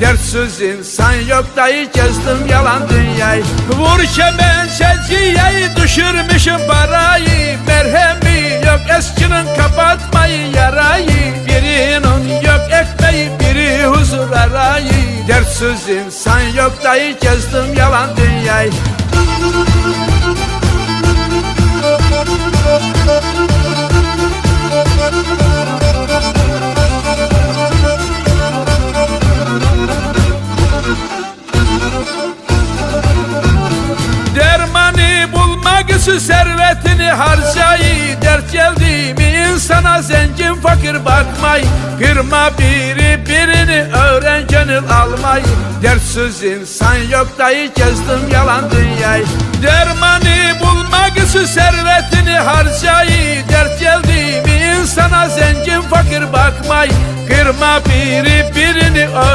Dertsiz insan yok dayı gezdim yalan dünyayı. Vur kemen çelciyeyi düşürmüşüm parayı. Merhemi yok eskinin kapatmayı yarayı. Birinin yok ekmeği biri huzur arayı. Dertsiz insan yok dayı gezdim yalan dünyayı için servetini harcayı Dert geldi mi? İnsana zengin fakir bakmayı Kırma biri birini öğren gönül almayı Dertsiz insan yok dayı gezdim yalan dünyayı. Dermanı bulmak için servetini harcayı Dert geldi mi? İnsana zengin fakir bakmayı Kırma biri birini öğren